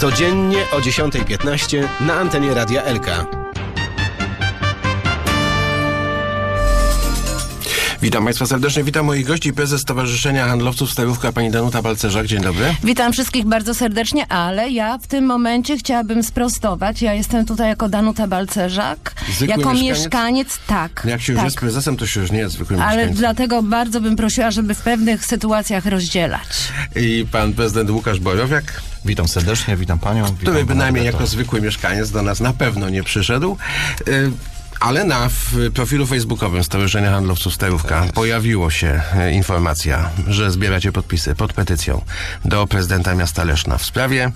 Codziennie o 10.15 na antenie Radia Elka. Witam Państwa serdecznie, witam moich gości, prezes Stowarzyszenia Handlowców Starówka, pani Danuta Balcerzak. Dzień dobry. Witam wszystkich bardzo serdecznie, ale ja w tym momencie chciałabym sprostować. Ja jestem tutaj jako Danuta Balcerzak, Zwykły jako mieszkaniec? mieszkaniec, tak. Jak się już tak. jest prezesem, to się już nie jest zwykłym Ale mieszkańcem. dlatego bardzo bym prosiła, żeby w pewnych sytuacjach rozdzielać. I pan prezydent Łukasz Bojowiak, Witam serdecznie, witam panią. Który bynajmniej jako zwykły mieszkaniec do nas na pewno nie przyszedł. Y, Ale na w profilu facebookowym Stowarzyszenia Handlowców Starówka pojawiło się e, informacja, że zbieracie podpisy pod petycją do prezydenta miasta Leszna w sprawie.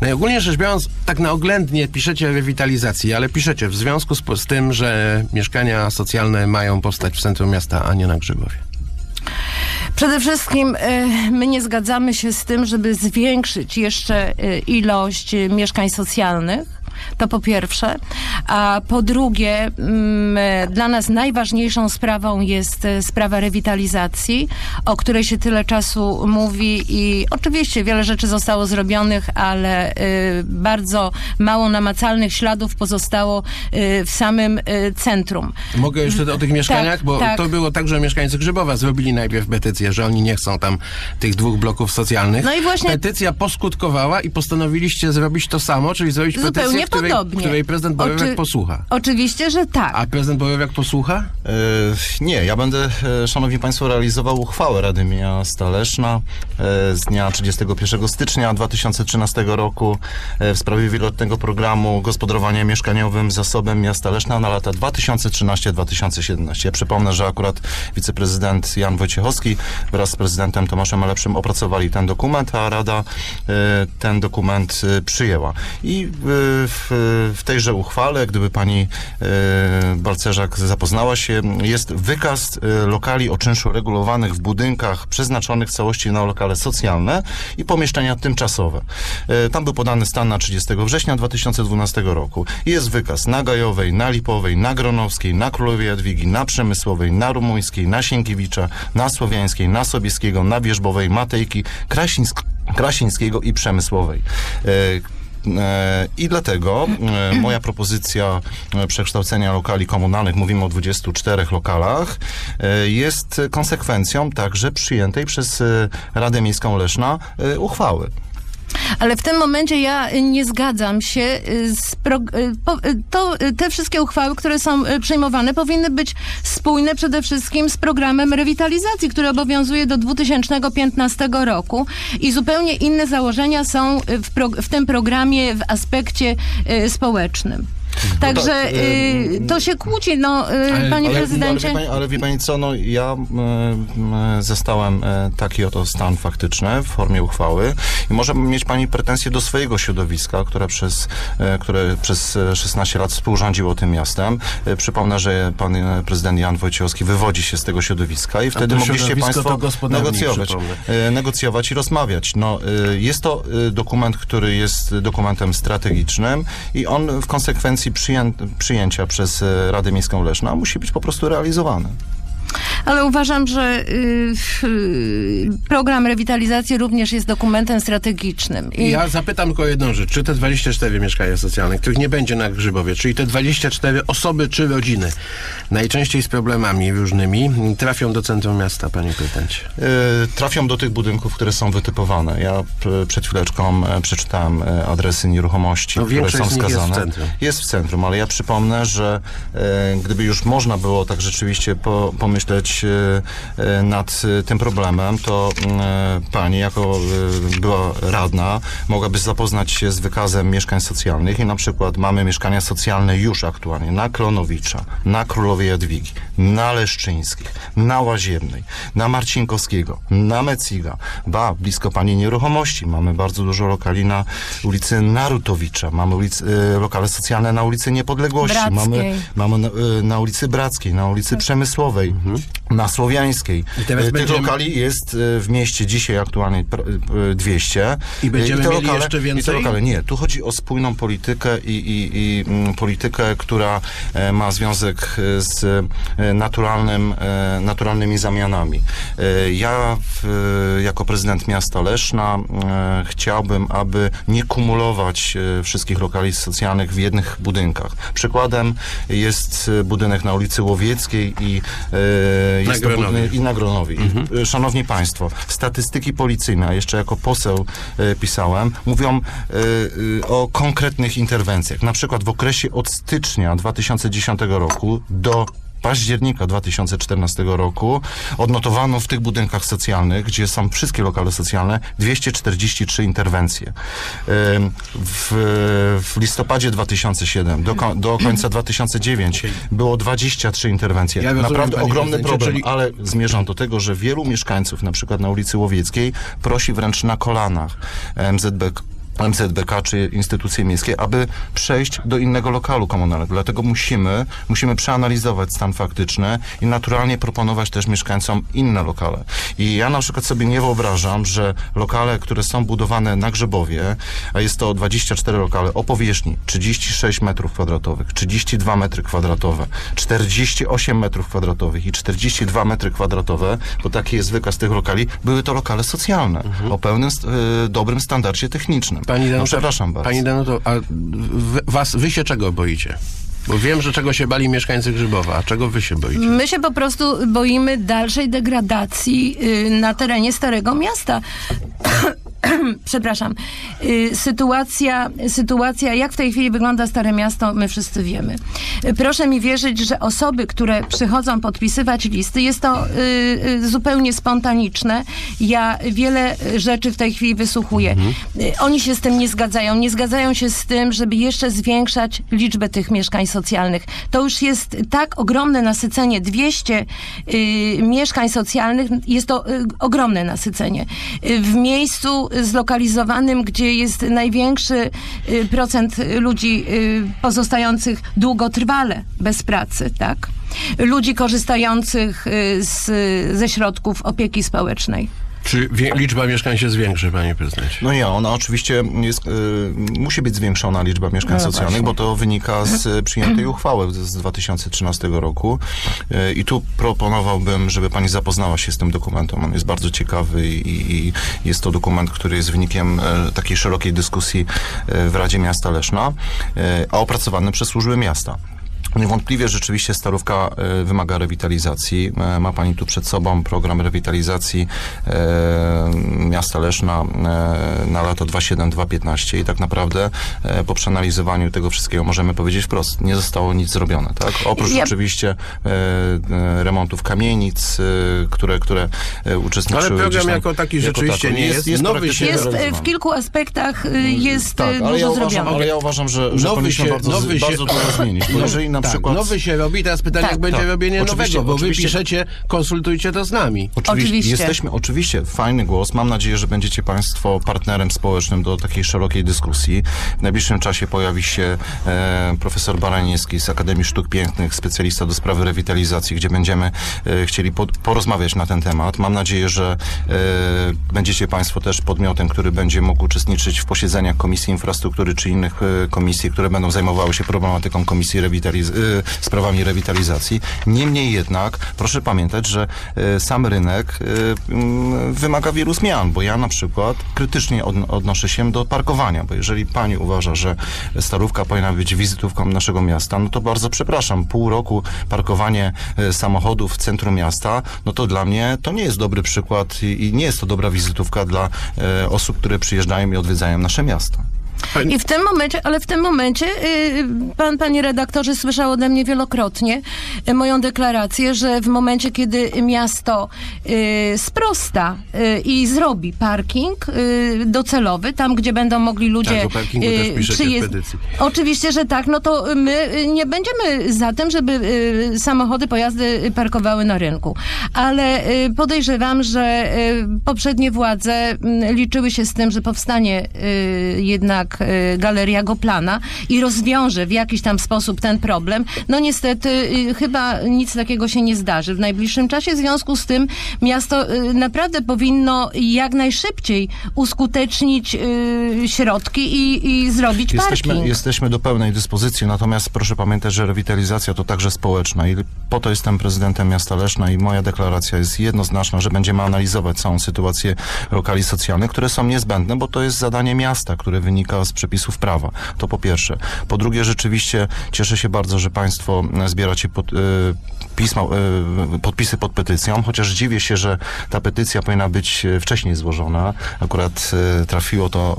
No i ogólnie rzecz biorąc, tak na oględnie piszecie rewitalizacji, ale piszecie w związku z, z tym, że mieszkania socjalne mają powstać w centrum miasta, a nie na Grzybowie. Przede wszystkim e, my nie zgadzamy się z tym, żeby zwiększyć jeszcze e, ilość mieszkań socjalnych. To po pierwsze. A po drugie, mm, dla nas najważniejszą sprawą jest e, sprawa rewitalizacji, o której się tyle czasu mówi i oczywiście wiele rzeczy zostało zrobionych, ale e, bardzo mało namacalnych śladów pozostało e, w samym centrum. Mogę jeszcze o tych mieszkaniach, bo tak. to było tak, że mieszkańcy Grzybowa zrobili najpierw petycję, że oni nie chcą tam tych dwóch bloków socjalnych. No i właśnie- Petycja poskutkowała i postanowiliście zrobić to samo, czyli zrobić petycję, której, której prezydent Bojowiak Oczy- posłucha. Oczywiście, że tak. A prezydent Bojowiak posłucha? E, nie, ja będę, e, szanowni państwo, realizował uchwałę Rady Miasta Leszna e, z dnia 31 stycznia 2013 roku e, w sprawie wieloletniego programu gospodarowania mieszkaniowym zasobem miasta Leszna na lata 2013-2017. Ja przypomnę, że akurat wiceprezydent Jan Wojciechowski wraz z prezydentem Tomaszem Lepszym opracowali ten dokument, a Rada e, ten dokument e, przyjęła. I e, w, tejże uchwale, gdyby pani e, Balcerzak zapoznała się, jest wykaz e, lokali o czynszu regulowanych w budynkach przeznaczonych w całości na lokale socjalne i pomieszczenia tymczasowe. E, Tam był podany stan na 30 września 2012 roku. Jest wykaz na Gajowej, na Lipowej, na Gronowskiej, na Królowej Jadwigi, na Przemysłowej, na Rumuńskiej, na Sienkiewicza, na Słowiańskiej, na Sobieskiego, na Wierzbowej, Matejki, Krasińsk Krasińskiego i Przemysłowej. E, I dlatego e, moja propozycja e, przekształcenia lokali komunalnych, mówimy o 24 lokalach, jest konsekwencją także przyjętej przez Radę Miejską Leszna uchwały. Ale w tym momencie ja nie zgadzam się y, z y, y, to, te wszystkie uchwały, które są przyjmowane, powinny być spójne przede wszystkim z programem rewitalizacji, który obowiązuje do 2015 roku i zupełnie inne założenia są w, w tym programie w aspekcie społecznym. Także tak, y, to się kłóci, no, y, panie ale, prezydencie. Ale wie, pani, ale wie pani co, no ja m, zastałem e, taki oto stan faktyczny w formie uchwały i może mieć pani pretensje do swojego środowiska, które przez, e, które przez e, 16 lat współrządziło tym miastem. E, Przypomnę, że pan e, prezydent Jan Wojciechowski wywodzi się z tego środowiska i wtedy mogliście państwo negocjować, e, negocjować i rozmawiać. No, e, jest to e, dokument, który jest dokumentem strategicznym i on w konsekwencji przyję, przyjęcia przez e, Radę Miejską Leszna musi być po prostu realizowany. Ale uważam, że y, y, program rewitalizacji również jest dokumentem strategicznym. I Ja zapytam tylko o jedną rzecz. Czy te 24 mieszkania socjalne, których nie będzie na Grzybowie, czyli te 24 osoby czy rodziny, najczęściej z problemami różnymi, trafią do centrum miasta, panie prezydencie? E, trafią do tych budynków, które są wytypowane. Ja p- przed chwileczką przeczytałem adresy nieruchomości, No, które są nich jest w wskazane. centrum. Jest w centrum, ale ja przypomnę, że gdyby już można było tak rzeczywiście po, pomyśleć e, e, nad e, tym problemem, to mm, pani jako była radna mogłaby zapoznać się z wykazem mieszkań socjalnych i na przykład mamy mieszkania socjalne już aktualnie na Klonowicza, na Królowej Jadwigi, na Leszczyńskich, na Łaziennej, na Marcinkowskiego, na Meciga, ba, blisko pani nieruchomości. Mamy bardzo dużo lokali na ulicy Narutowicza, mamy ulic, lokale socjalne na ulicy Niepodległości, Brackiej. mamy, mamy na, na ulicy Brackiej, na ulicy Przemysłowej. Mm-hmm. Na Słowiańskiej. I teraz E, Tych będziemy- lokali jest e, w mieście dzisiaj aktualnie pr- e, 200. I będziemy te mieli jeszcze więcej? I te lokale, nie, tu chodzi o spójną politykę i, i, i mm, politykę, która e, ma związek e, z e, naturalnym, naturalnymi zamianami. Ja w, jako prezydent miasta Leszna chciałbym, aby nie kumulować wszystkich lokali socjalnych w jednych budynkach. Przykładem jest budynek na ulicy Łowieckiej i jest to i na Gronowie. I, e, Szanowni Państwo, statystyki policyjne, a jeszcze jako poseł e, pisałem, mówią e, o konkretnych interwencjach. Na przykład w okresie od stycznia 2010 roku do października 2014 roku odnotowano w tych budynkach socjalnych, gdzie są wszystkie lokale socjalne, 243 interwencje. W, w listopadzie 2007 do, do końca 2009 było 23 interwencje. Ja Naprawdę ogromny problem, czyli- ale zmierzam do tego, że wielu mieszkańców, na przykład na ulicy Łowieckiej, prosi wręcz na kolanach MZB MZBK czy instytucje miejskie, aby przejść do innego lokalu komunalnego. Dlatego musimy, musimy przeanalizować stan faktyczny i naturalnie proponować też mieszkańcom inne lokale. I ja na przykład sobie nie wyobrażam, że lokale, które są budowane na Grzebowie, a jest to 24 lokale o powierzchni 36 metrów kwadratowych, 32 metry kwadratowe, 48 metrów kwadratowych i 42 metry kwadratowe, bo taki jest wykaz tych lokali, były to lokale socjalne o pełnym, y, dobrym standardzie technicznym. Pani Danuto, no, przepraszam bardzo. Pani Danuto, a was, wy się czego boicie? Bo wiem, że czego się bali mieszkańcy Grzybowa, a czego wy się boicie? My się po prostu boimy dalszej degradacji y, na terenie Starego Miasta. Przepraszam. Y, Sytuacja, sytuacja, jak w tej chwili wygląda Stare Miasto, my wszyscy wiemy. Proszę mi wierzyć, że osoby, które przychodzą podpisywać listy, jest to y, y, zupełnie spontaniczne. Ja wiele rzeczy w tej chwili wysłuchuję. Y, Oni się z tym nie zgadzają. Nie zgadzają się z tym, żeby jeszcze zwiększać liczbę tych mieszkań socjalnych. To już jest tak ogromne nasycenie. 200 y, mieszkań socjalnych jest to ogromne nasycenie. W miejscu zlokalizowanym, gdzie jest największy y, procent ludzi y, pozostających długotrwale bez pracy, tak? Ludzi korzystających y, z, ze środków opieki społecznej. Czy liczba mieszkań się zwiększy, panie prezydencie? No nie, ona oczywiście jest, y, musi być zwiększona liczba mieszkań No socjalnych, właśnie. bo to wynika z przyjętej uchwały z- z 2013 roku. Y, I tu proponowałbym, żeby pani zapoznała się z tym dokumentem. On jest bardzo ciekawy i, i jest to dokument, który jest wynikiem y, takiej szerokiej dyskusji y, w Radzie Miasta Leszna, y, a opracowany przez służby miasta. Niewątpliwie rzeczywiście Starówka e, wymaga rewitalizacji. E, ma Pani tu przed sobą program rewitalizacji e, miasta Leszna na lata 27-2015 i tak naprawdę po przeanalizowaniu tego wszystkiego możemy powiedzieć wprost, nie zostało nic zrobione, tak? Oprócz Ja- oczywiście remontów kamienic, które, które uczestniczyły Ale program tam jako taki rzeczywiście nie jest. Nowy praktycznie się Jest w kilku aspektach jest Tak, y, ale dużo ja, uważam, zrobione. ale ja uważam, że, że Nowy powinniśmy się- bardzo, nowy się- bardzo dużo zmienić. Bo jeżeli na tak, przykład... nowy się robi, teraz pytanie, Tak. jak będzie Tak. robienie Oczywiście, nowego, bo wy oczywiście. piszecie, konsultujcie to z nami. Oczywiście. Jesteśmy oczywiście fajny głos. Mam nadzieję, że będziecie Państwo partnerem społecznym do takiej szerokiej dyskusji. W najbliższym czasie pojawi się e, profesor Baraniewski z Akademii Sztuk Pięknych, specjalista do sprawy rewitalizacji, gdzie będziemy e, chcieli po, porozmawiać na ten temat. Mam nadzieję, że e, będziecie Państwo też podmiotem, który będzie mógł uczestniczyć w posiedzeniach Komisji Infrastruktury czy innych e, komisji, które będą zajmowały się problematyką Komisji Rewitaliz- e, sprawami rewitalizacji. Niemniej jednak proszę pamiętać, że e, sam rynek e, mm, wymaga wielu zmian, bo ja na przykład krytycznie od, odnoszę się do parkowania, bo jeżeli pani uważa, że starówka powinna być wizytówką naszego miasta, no to bardzo przepraszam, pół roku parkowanie samochodów w centrum miasta, no to dla mnie to nie jest dobry przykład i, nie jest to dobra wizytówka dla osób, które przyjeżdżają i odwiedzają nasze miasto. I w tym momencie, ale w tym momencie y, pan, panie redaktorze, słyszał ode mnie wielokrotnie y, moją deklarację, że w momencie, kiedy miasto y, sprosta i zrobi parking docelowy, tam gdzie będą mogli ludzie Tak, petycji. Oczywiście, że tak. No to my nie będziemy za tym, żeby samochody, pojazdy parkowały na rynku. Ale podejrzewam, że poprzednie władze mm, liczyły się z tym, że powstanie jednak tak y, Galeria Goplana i rozwiąże w jakiś tam sposób ten problem, no niestety y, chyba nic takiego się nie zdarzy w najbliższym czasie. W związku z tym miasto y, naprawdę powinno jak najszybciej uskutecznić środki i, i zrobić Jesteśmy, parking. jesteśmy do pełnej dyspozycji, natomiast proszę pamiętać, że rewitalizacja to także społeczna i po to jestem prezydentem miasta Leszna i moja deklaracja jest jednoznaczna, że będziemy analizować całą sytuację lokali socjalnych, które są niezbędne, bo to jest zadanie miasta, które wynika z przepisów prawa. To po pierwsze. Po drugie, rzeczywiście cieszę się bardzo, że państwo zbieracie pod, e, pisma, e, podpisy pod petycją, chociaż dziwię się, że ta petycja powinna być e, wcześniej złożona. Akurat e, trafiło to,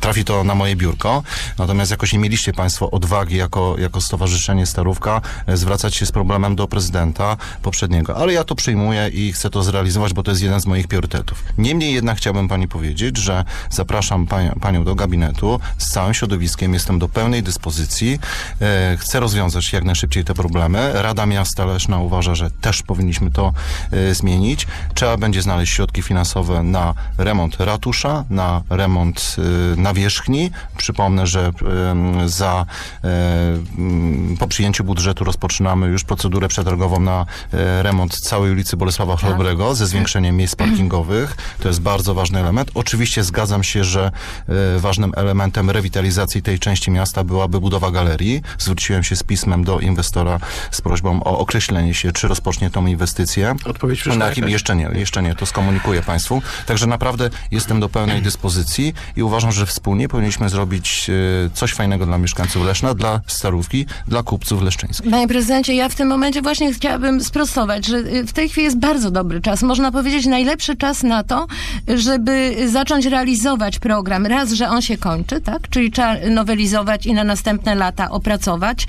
trafi to na moje biurko. Natomiast jakoś nie mieliście państwo odwagi jako, jako Stowarzyszenie Starówka zwracać się z problemem do prezydenta poprzedniego. Ale ja to przyjmuję i chcę to zrealizować, bo to jest jeden z moich priorytetów. Niemniej jednak chciałbym pani powiedzieć, że zapraszam panią, panią do gabinetu z całym środowiskiem. Jestem do pełnej dyspozycji. E, chcę rozwiązać jak najszybciej te problemy. Rada Miasta Leszna uważa, że też powinniśmy to e, zmienić. Trzeba będzie znaleźć środki finansowe na remont ratusza, na remont e, nawierzchni. Przypomnę, że em, za, e, po przyjęciu budżetu rozpoczynamy już procedurę przetargową na e, remont całej ulicy Bolesława Chrobrego ze zwiększeniem miejsc parkingowych. To jest bardzo ważny element. Oczywiście zgadzam się, że e, ważnym elementem rewitalizacji tej części miasta byłaby budowa galerii. Zwróciłem się z pismem do inwestora z prośbą o określenie się, czy rozpocznie tą inwestycję. Odpowiedź przyszła Na jakim jakaś? jeszcze nie, jeszcze nie, to skomunikuję Państwu. Także naprawdę jestem do pełnej dyspozycji i uważam, że wspólnie powinniśmy zrobić e, coś fajnego dla mieszkańców Leszna, dla Starówki, dla kupców leszczyńskich. Panie prezydencie, ja w tym momencie właśnie chciałabym sprostować, że y, w tej chwili jest bardzo dobry czas. Można powiedzieć najlepszy czas na to, żeby zacząć realizować program. Raz, że on się kończy, tak? Czyli trzeba nowelizować i na następne lata opracować.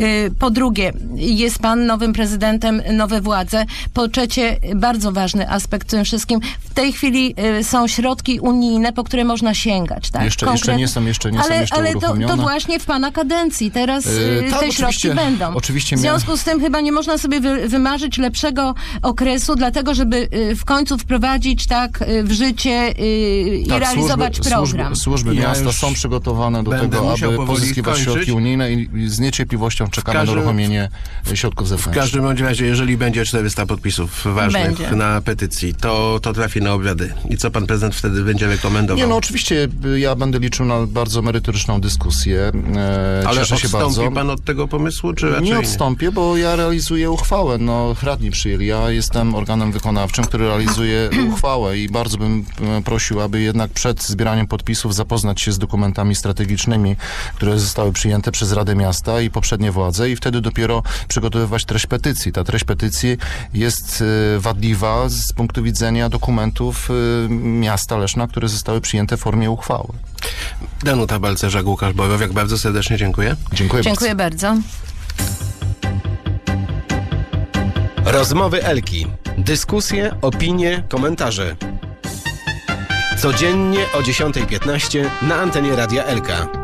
Y, Po drugie, jest pan nowym prezydentem, nowe władze. Po trzecie, bardzo ważny aspekt w tym wszystkim. W tej chwili y, są środki unijne, po które można sięgać, tak? Jeszcze- jeszcze nie są- jeszcze nie są ale, jeszcze ale to, to właśnie w pana kadencji. Teraz Yy, tak, te środki będą. Oczywiście w związku z tym chyba nie można sobie wy, wymarzyć lepszego okresu, dlatego żeby w końcu wprowadzić tak w życie y, i Tak, realizować służby, program. Służby, służby Ja miasta są przygotowane do tego, aby pozyskiwać kończyć. środki unijne i z niecierpliwością czekamy każdym- na uruchomienie środków W zewnętrznych. każdym bądź razie, jeżeli będzie 400 podpisów ważnych Będzie. na petycji, to, to trafi na obiady. I co pan prezydent wtedy będzie rekomendował? Nie, no oczywiście y, ja będę liczył na bardzo merytoryczną dyskusję. E, Ale Cieszę się odstąpi bardzo. pan od tego pomysłu, czy raczej Nie odstąpię, bo ja realizuję uchwałę. No, radni przyjęli. Ja jestem organem wykonawczym, który realizuje uchwałę i bardzo bym e, prosił, aby jednak przed zbieraniem podpisów zapoznać się z dokumentami strategicznymi, które zostały przyjęte przez Radę Miasta i poprzednie władze i wtedy dopiero przygotowywać treść petycji. Ta treść petycji jest e, wadliwa z punktu widzenia dokumentów e, miasta Leszna, które zostały przyjęte w formie uchwały. Danuta Balcerza, Łukasz Borowiak, bardzo serdecznie dziękuję. Dziękuję, Dziękuję bardzo. Rozmowy Elki. Dyskusje, opinie, komentarze. Codziennie o 10.15 na antenie Radia Elka.